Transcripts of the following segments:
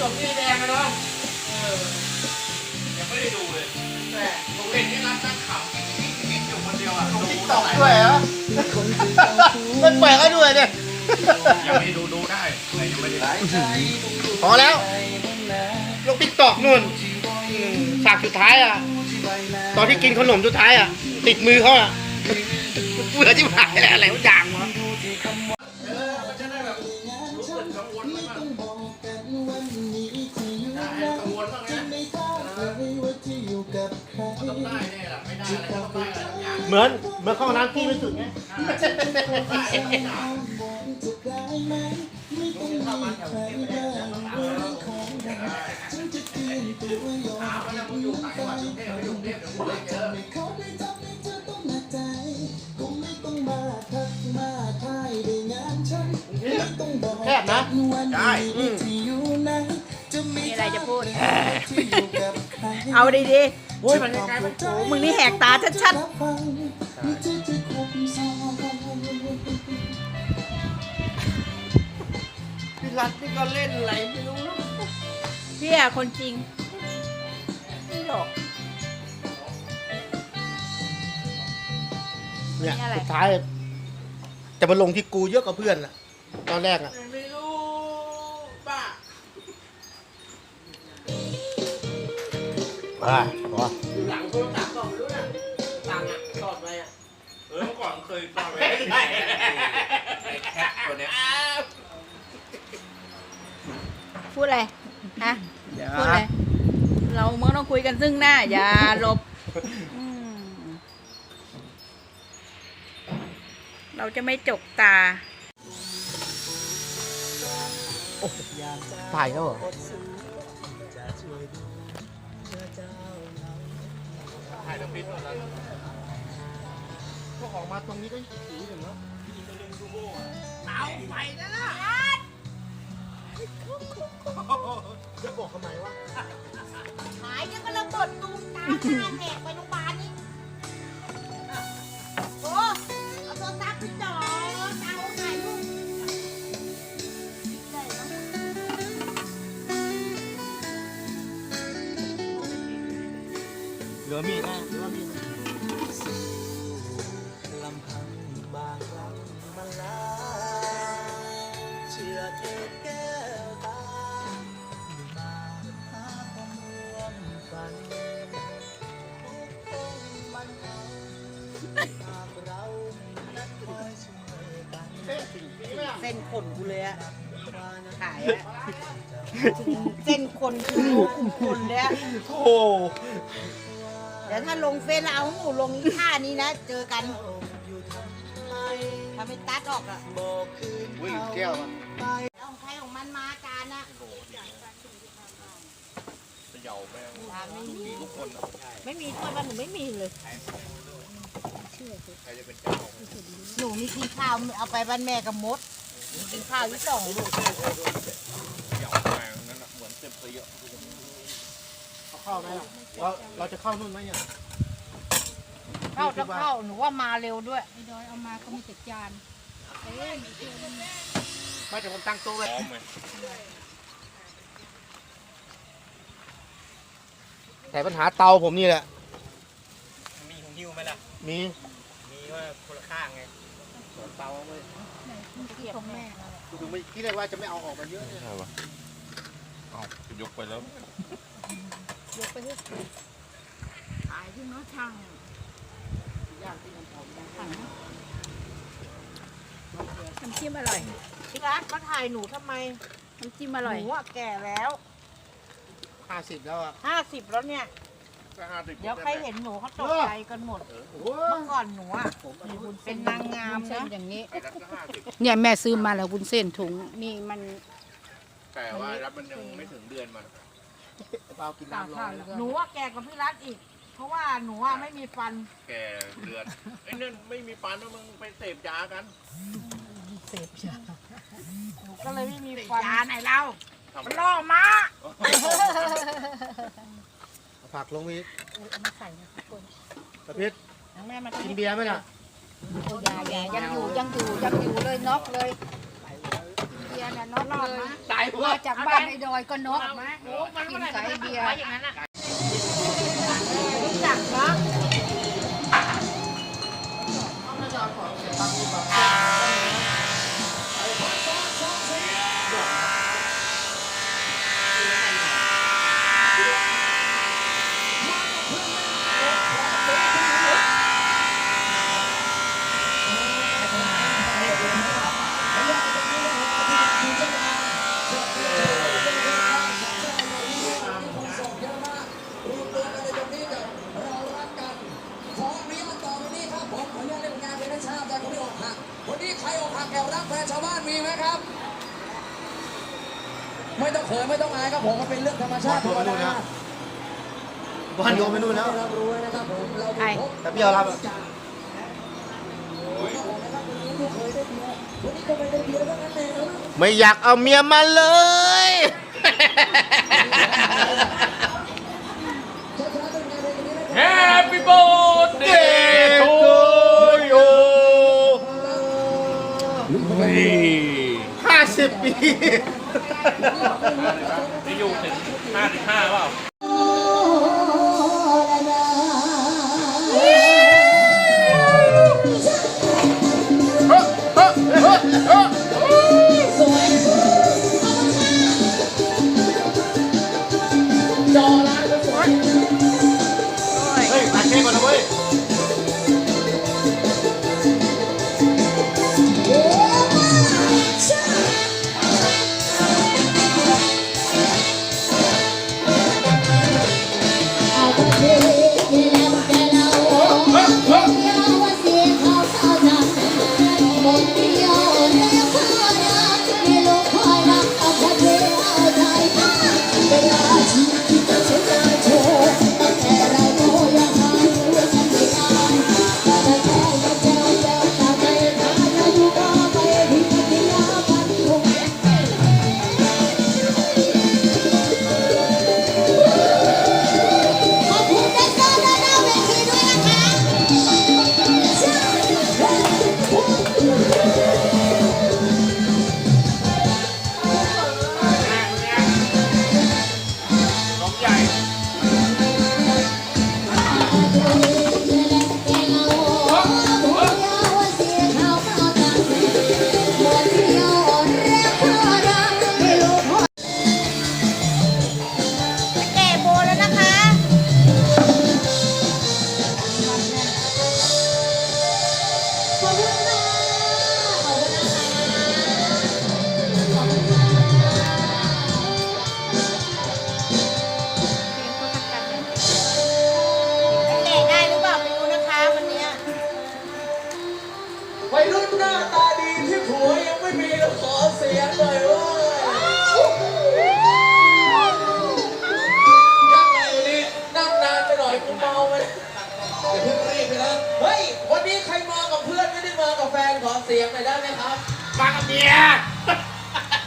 จบที่แดงนะน้องเออยังไม่ได้ดูเลยแต่ผมเห็นที่ร้านตั้งขำกิ๊กๆอยู่คนเดียวอะดูติ๊กตเท่าอกไหร่ด้วยเหรอเป็นแปลกก็ด้วยเนี่ยยังไม่ได้ดูดูได้แต่ยังไม่ได้ดูพอแล้วลงติ๊กตอกนู่นอืมฉากสุดท้ายอะ ตอนที่กินขนมสุดท้ายอะ ติดมือเขาอะเบื่อที่หายแล้วอะไรวะอย่างวะ เหมือนเหมือนเข้าห้องน้ำที่ไม่สุดไงแคบนะ ได้อืม มีอะไรจะพูด เอาดีๆ โอ้ยมันใกล้ๆมันโอ้มึงนี่แหกตาชัดพี่รัตนี่ก็เล่นอะไรไม่รู้นะๆพี่อะคนจริง ไม่หรอกเนี่ยนี่อะไร สุดท้าย จะมาลงที่กูเยอะกว่าเพื่อนอะตอนแรกอะไม่รู้ป้าอ่า ไอ้แคทตัวเนี้ยพูดอะไรฮะพูดอะไรเราเมื่อต้องคุยกันซึ่งหน้า อย่าหลบอืมเราจะไม่จกตา ถ่ายเขาเหรอถ่ายน้ำพริกแล้วพวกออกมาตรงนี้ก็สีถึงแล้ว เอาไปนะล่ะจะบอกทำไมวะ หายจะก็ระเบิดตูมตามหน้าแหกไป ส้นขนกูเลยอะขายอะเส้นขนกูรู้ขุมขนเลยอะโอ้เดี๋ยวถ้าลงเฟซแล้วเอาหนูลงอีท่านี้นะ เจอกันถ้าไม่ตัดออกอะวิ่งแก้วอะเอาของใครของมันมาจานนะเขย่าแม่งตาไม่มีทุกคนอะไม่มีตัวบ้านหนูไม่มีเลย ใครจะเป็นเจ้าหนูมีกินข้าวเอาไปบ้านแม่กับมด กินข้าวที่สองลูกเขย่าแม่งนั่นน่ะเหมือนเต็มตีอะเอาเข้าไหมล่ะเราเราจะเข้านู่นไหมเนี่ยเข้าจะเข้าหนูว่ามาเร็วด้วยไอ้ดอยเอามาก็มีแต่จานไม่แต่ผมตั้งโต๊ะไว้พร้อมไหมแต่ปัญหาเตาผมนี่แหละ มีของฮิวไหมล่ะ มี มีว่าคนละข้างไงเตาไว้ของแม่ถึงไม่คิดเลยว่าจะไม่เอาออกมาเยอะเนี่ยใช่ปะเอ้ายกไปแล้ว ยกไปให้ขายที่น้องช่างย่างที่มันหอมนะถังน้ำจิ้มอร่อยพี่รัฐมาถ่ายหนูทำไมน้ำจิ้มอหร่อยนูอะแก่แล้วห้าสิบแล้วอะห้าสิบแล้วเนี่ย ก็ห้าสิบเดี๋ยวใครเห็นหนูเขาตกใจกันหมดโอ้โหเมื่อก่อนหนูอะเป็นนางงามเส้นะนอย่างนี้ ไอ้รัฐก็ห้าสิบเนี่ยแม่ซื้อมาแล้ววุ้นเส้นถุงนี่มันแต่ว่ารัฐมันยังไม่ถึงเดือนมันเปล่ากินน้ำร้อนแล้วหนูอะแก่กว่าพี่รัฐอีก เพราะว่าหนูอะไม่มีฟัน แก่เดือนไอ้นั่นไม่มีปันนะมึงไปเสพยากันหนูก็เลยไม่มีฟันยาไหนเล่าทำมันล่อมาเอา ผักลงอีกมาใส่นะประเภททั้งแม่มากินเบียร์ไหมล่ะยายังอยู่ยังอยู่ยังอยู่เลยน็อกเลยเบียร์เนี่ยน็อกเลยตายมาจากบ้านไอ้ดอยก็นกกินไก่เบียร์อย่างนั้นอะรู้จักเนาะ วันนี้ใครอกหักแอบรักแฟนชาวบ้านมีไหมครับ ไม่ต้องเขินไม่ต้องอายครับผมมัน เป็นเรื่องธรรมชาติธรรมดาบ้านโยมไปนู่นแล้วรับรู้ไว้นะครับผมเราไอ้แต่พี่เอารับอะไม่อยากเอาเมียมาเลยแฮปปี้โบสเดย์โยห้าสิบปีจะ อยู่ถึง55เปล่า ข แล้วขอเสียงหน่อยเว้ยยังไงวันนี้นั่งนานไปหน่อยกูเมาไปอย่าเพิ่งรีบไปนะเฮ้ย วันนี้ใครมากับเพื่อนไม่ได้มากับแฟนขอเสียงหน่อยได้ไหมครับ มากับเมีย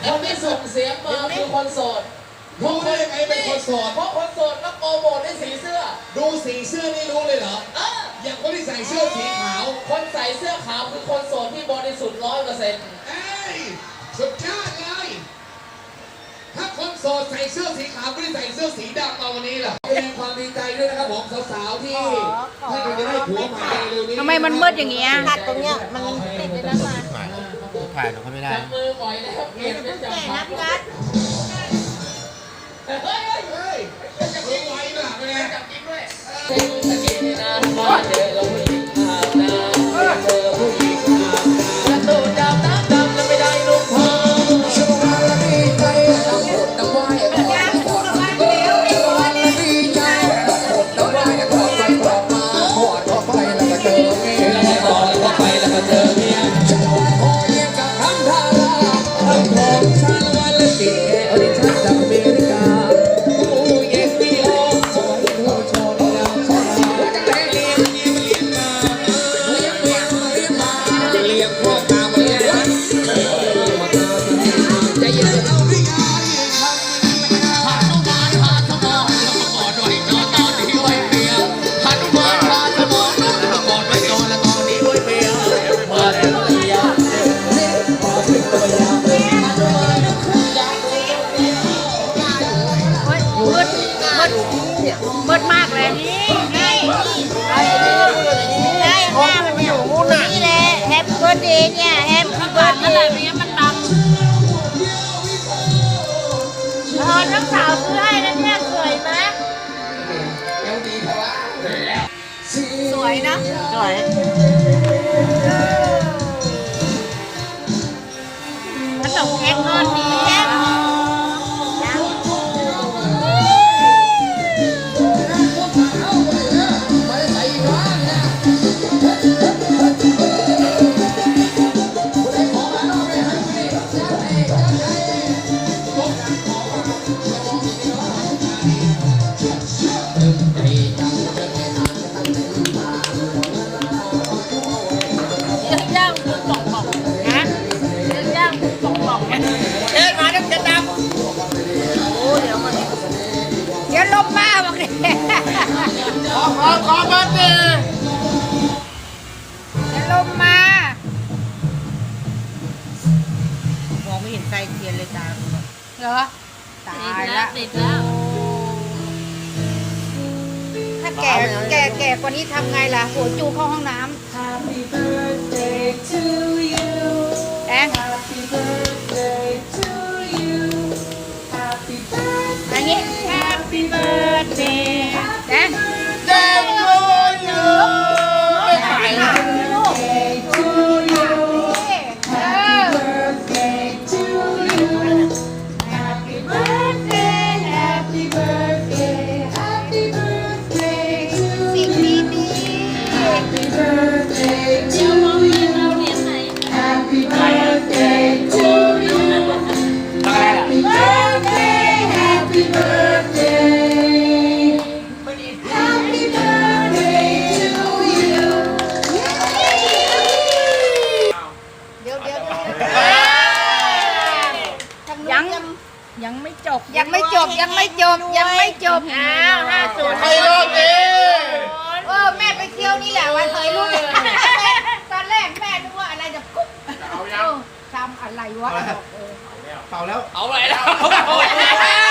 คนที่ส่งเสียงมาคือคนโสดรู้ได้ยังไงเป็นคนโสด เพราะคนโสดก็โปรโมทด้วยสีเสื้อ ดูสีเสื้อนี่รู้เลยเหรอเอออย่างคนที่ใส่เสื้อสีขาว คนใส่เสื้อขาวคือคนโสดที่บริสุทธิ์ร้อยเปอร์เซ็นต์ ใส่เสื้อสีขาวไม่ได้ใส่เสื้อสีดำมาวันนี้ล่ะแสดงความดีใจด้วยนะครับผมสาวๆที่ที่คุณจะได้ผัวใหม่เร็วๆนี้ทำไมมันมืดอย่างเงี้ย ตัดตรงเนี้ยมันติดในนั้นมาถ่ายหนูเขาไม่ได้จับมือบ่อยแล้วเปลี่ยนเป็นจับแก่ขานะพี่รัฐเฮ้ยเฮ้ยเฮ้ยจะกินไว้น่ะเป็นไงเซ็งสกินนะมาเจอเรา 来 อเบอร์าลงมา มองไม่เห็นไฟเทียนเลยจ้าเหรอ ตายละติดแล้ว ถ้าแก่แก่แก่กว่านี้ทำไงล่ะโหจูเข้าห้องน้ำแอนอันนี้ Happy birthday บยังไม่จบยังไม่จบอ้าวห้าศูนย์ใครรอบนี้เออแม่ไปเที่ยวนี่แหละวันเคยรู้ตอนแรกแม่นึกว่าอะไรจะกุ๊บเอาแล้วทำอะไรวะเอาแล้ว เอาแล้ว เอาอะไรแล้ว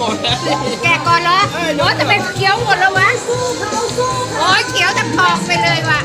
ก่อนแก่ก่อนเหรอโอ้จะเป็นเขียวหมดแล้ววะโอ้ยเขียวแต่ปอกไปเลยว่ะ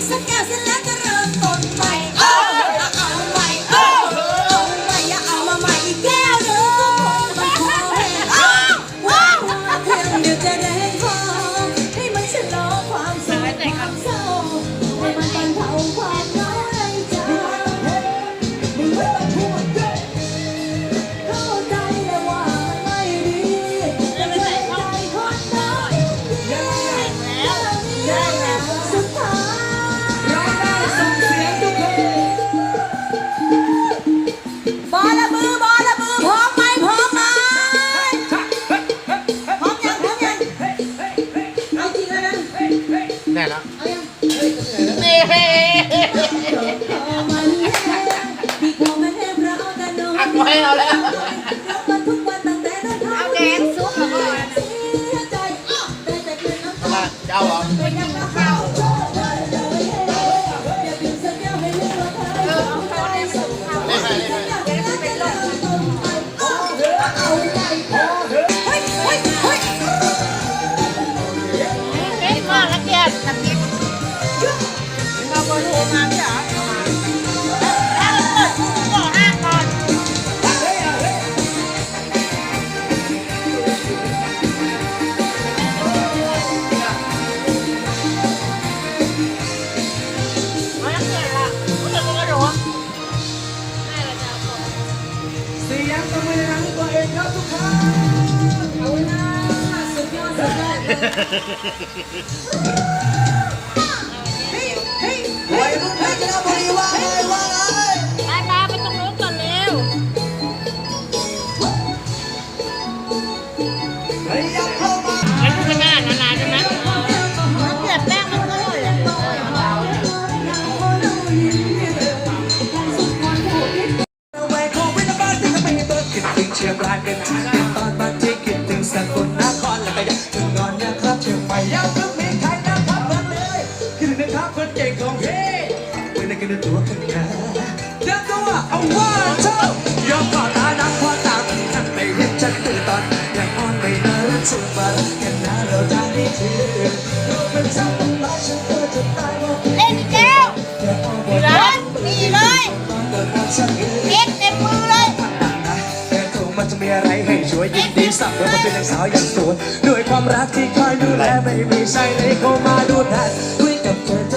six thousand. วัยรุ่นเพชรบุรีว่าไงว่าไงไปพาไปตรงนู้นก่อนเร็วขยับเข้ามามันคือหน้านานๆใช่ไหมมันเกลียดแป้งมันก็อร่อยอะแหวกโควิดบ้านที่จะไม่เบิกคิดถึงเชียงรายเป็น เมื่อไหร่กันตัวกันนะเดินตัวเอาว่าเจ้ายอมขอตานักพอตามฉันไม่เห็นฉันตื่นตอนยังอ่อนไม่นานชุดมากันนะเราได้นี่คือเป็นฉันต้องรักฉันเธอจะตายว่าเล่นแก้วอย่าเอาไว้เหรอนี่เลยตอนนั้นฉันเอ็ดเต็มมือเลยแต่ถูกมันจะมีอะไรให้ช่วยยินดีสักเมื่อเป็นยังสาวอยังสวยด้วยความรักที่คอยดูแลไม่มีใครเลยเข้ามาดูแทนด้วยกับเธอ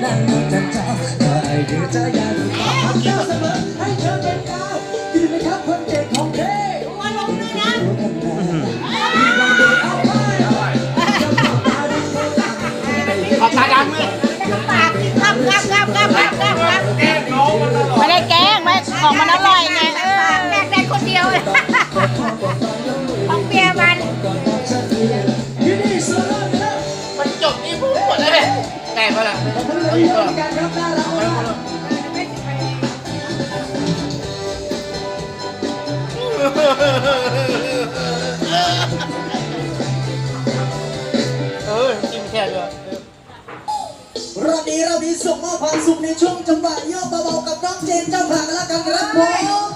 นนั่งนอนจันเจ้าได้เดือจะอยากดูต่อทำเจ้าเสมอให้เธอเป็นดาวยืนนะครับคนเก่งของเธอมาลงด้วยนะที่วางเดินเอาไปขอบตาดำเลยปากกับกับกับกับกับกับกับไม่ได้แกล้งไม่ของมันอร่อยไงเออแกล้งได้คนเดียวเลย ดีป่ะการรับได้แล้วเออกินแค่เดียวรอบนี้เรามีส่งมอบความสุขในช่วงจังหวะโยกเบาๆกับน้องเจนเจ้าผ่านแล้วกันครับผม